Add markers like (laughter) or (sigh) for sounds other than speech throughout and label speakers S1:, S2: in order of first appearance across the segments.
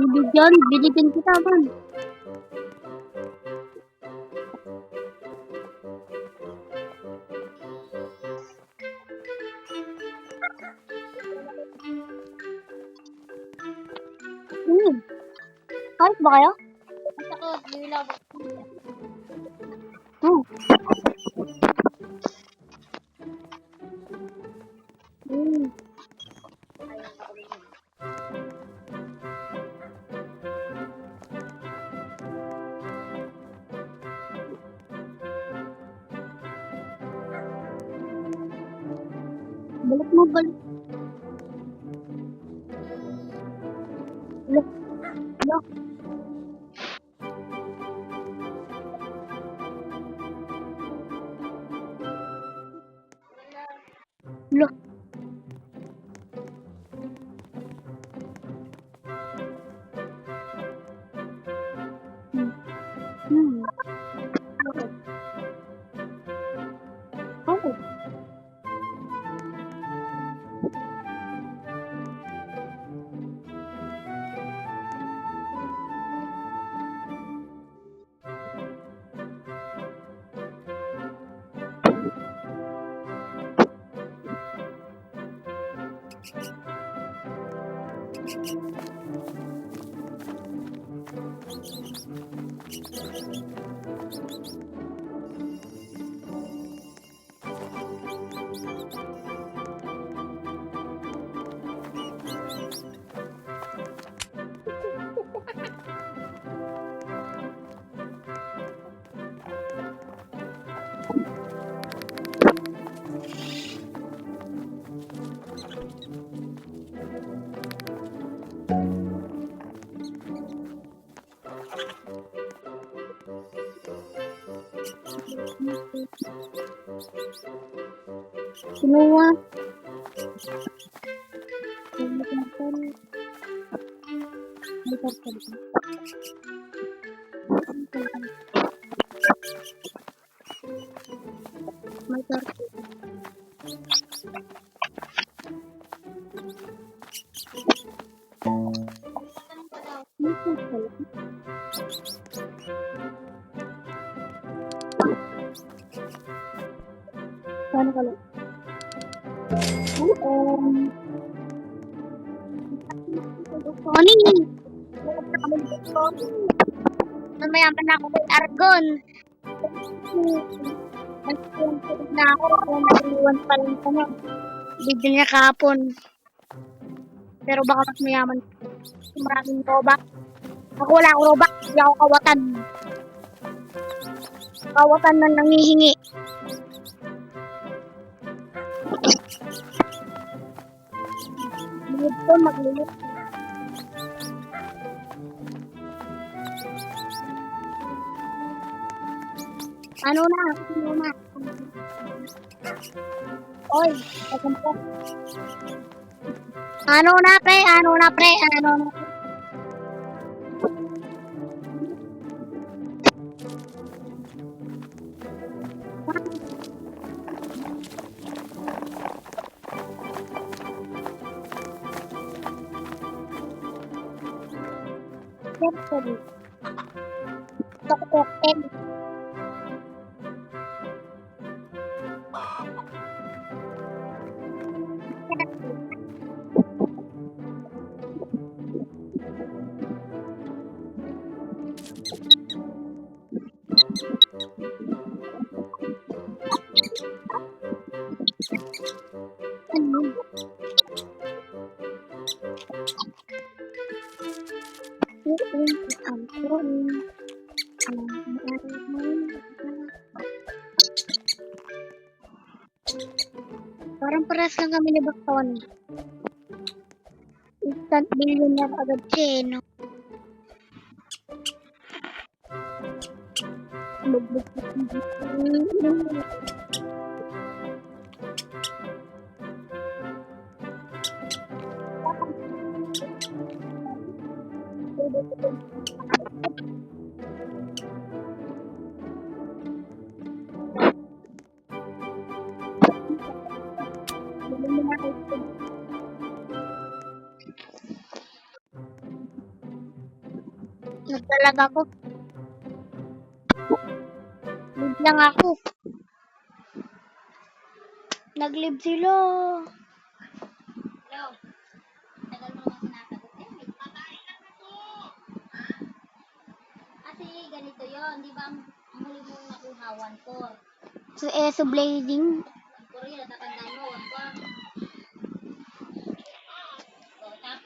S1: Bibigyan, binigyan kita man. Hmm. Kahit ba kayo? Kinuha. May karton. May Paano ka lang? Um, Tony! Mamaya pa na ako kay Argon. Nagpunod na ako kung naiwan pa ko na. Video niya kahapon. Pero baka mas mayaman. Maraming robak. Ako wala akong robak. Hindi ako kawatan. Kawatan na nangihingi. Lilid ko, maglilid. Ano na? Ano na? Oy, po? Ano na, pre? Ano na, pre? Ano na? Parang paras lang kami ni Bakton. Instant billionaire agad siya eh, no? Magbukit. Nagtalag ako. Live lang ako. Naglib sila.
S2: Hello. Tagal mo sinasagot eh. Babae ka kasi. Ah, kasi ganito yon, di ba? Ang huli mong nakuhawan ko.
S1: So, eh, so blading?
S2: Puro yun, natatandaan mo,
S1: one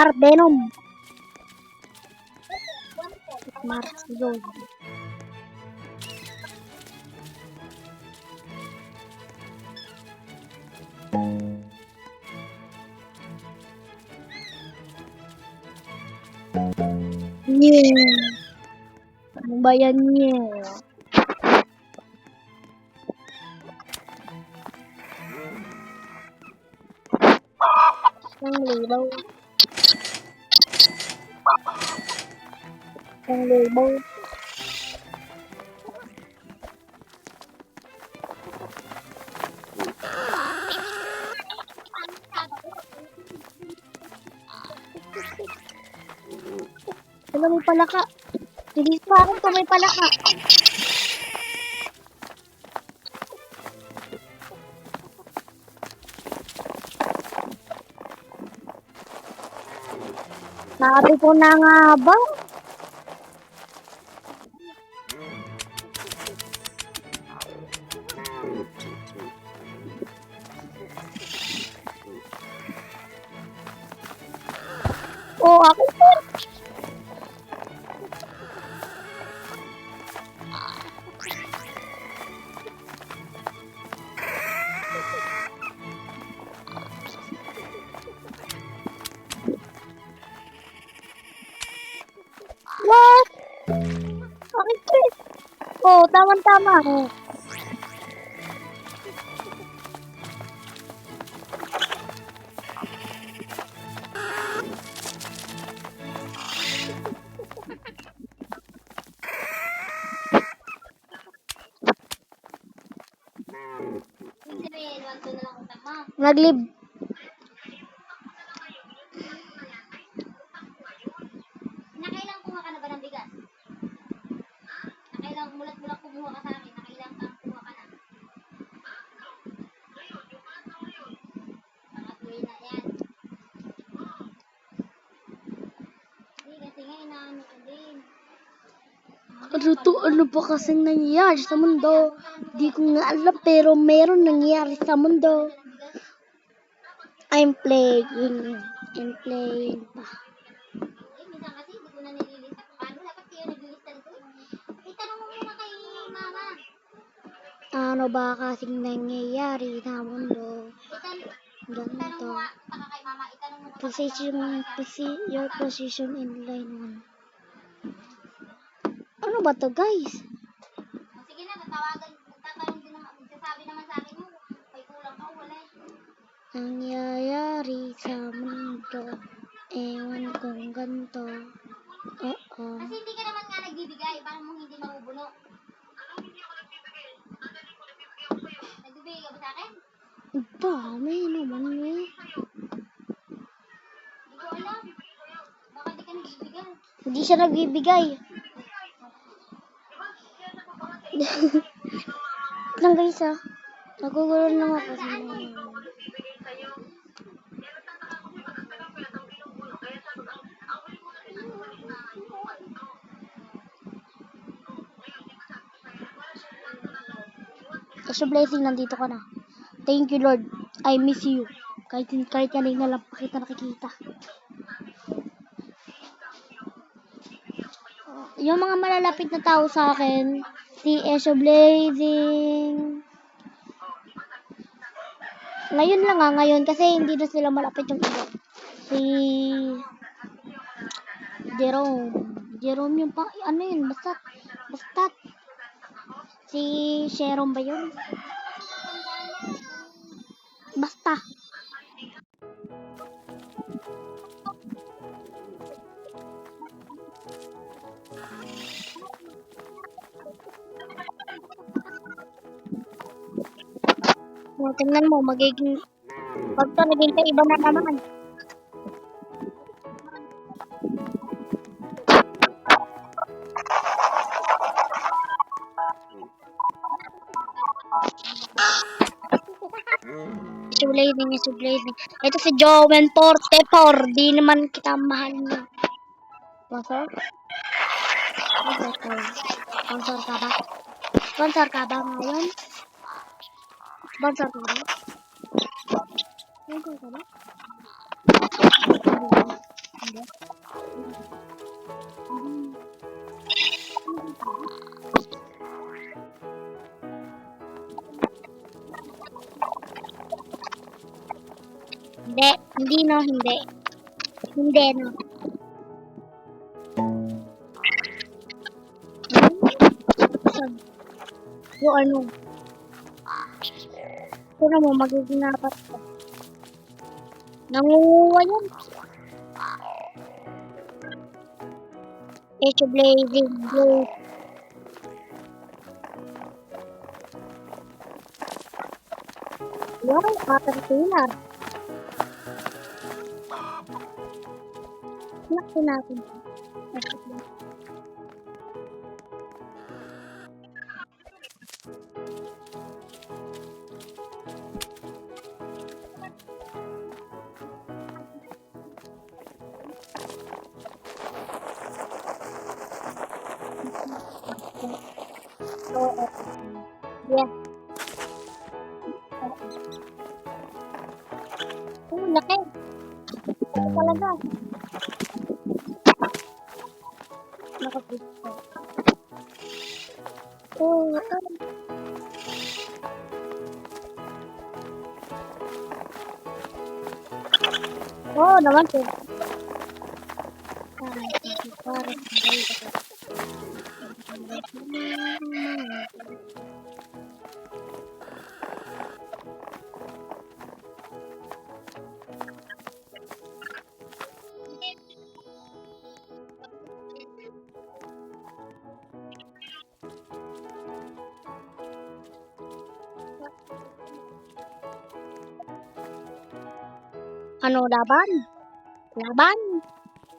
S1: Ardenum. Marzosi. Nyel. Membayar ba yan niya? Ang libaw. Ang libaw. Ano may palaka? Hindi pa ako kung may palaka. Sabi ko na nga ba? Oh, tama-tama. Oh
S2: sabihin, 1-2 na lang utang mo.
S1: Nag-live.
S2: Nakailang kuha ka na ba ng bigas? Nakailang mulat-mulat kumuha ka sa akin? Nakailang kang kumuha ka na? Pangatlo na yan. Hindi, kasi nga inaano ko din.
S1: Ano? Ano ba kasing nangyayari sa mundo? Di ko nga alam pero meron nangyayari sa mundo. I'm playing. I'm playing pa. Ano ba kasing nangyayari sa mundo? Ganito. Position, posi, your position in line 1. Ano ba to guys?
S2: O, sige na, tatawagan, tatanong din naman, magsasabi naman sa akin mo, may kulang ka, wala eh.
S1: Nangyayari sa mundo. Ewan kong ganito. Oo.
S2: Kasi hindi ka naman nga nagbibigay, paano mo hindi mabubuno? Nagbibigay ka ba sa akin?
S1: Dami naman eh.
S2: Hindi ko alam. Baka di ka nagbibigay.
S1: Hindi siya nagbibigay. (laughs) lang guys ah. Nagugulo lang ako Kasi blessing, nandito ka na. Thank you, Lord. I miss you. Kahit, kahit kanina lang pa kita nakikita. Yung mga malalapit na tao sa akin, si Esho Blazing. Ngayon lang ah, ngayon kasi hindi na sila malapit yung iba. Si Jerome. Jerome yung pa, ano yun, basta, basta. Si Sharon ba yun? Basta. O, tingnan mo, magiging... Pag to naging kaiba na naman. Sublading, sublading. Ito si Jowen Portepor. Di naman kita mahal niya. Sponsor? Sponsor ka ba? Sponsor ka ba? Sponsor ka ba ngayon? Sponsor ka ba? Sponsor ka ba? Hindi. Hindi. Hindi no, hindi. Hindi no. Saan? Yung ano? Ito mo, magiging apat ka. Nangunguha yan. Echo blazing blue. Yan, caterpillar. Nakti natin. Ito talaga. Nakapusto. Oh, oh. Oh, naman po. Parang, parang, Ano, laban? Laban?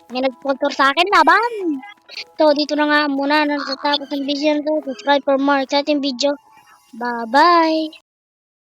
S1: May nag-sponsor sa akin, laban! So, dito na nga muna natatapos ang video na to. Subscribe for more exciting video. Bye-bye!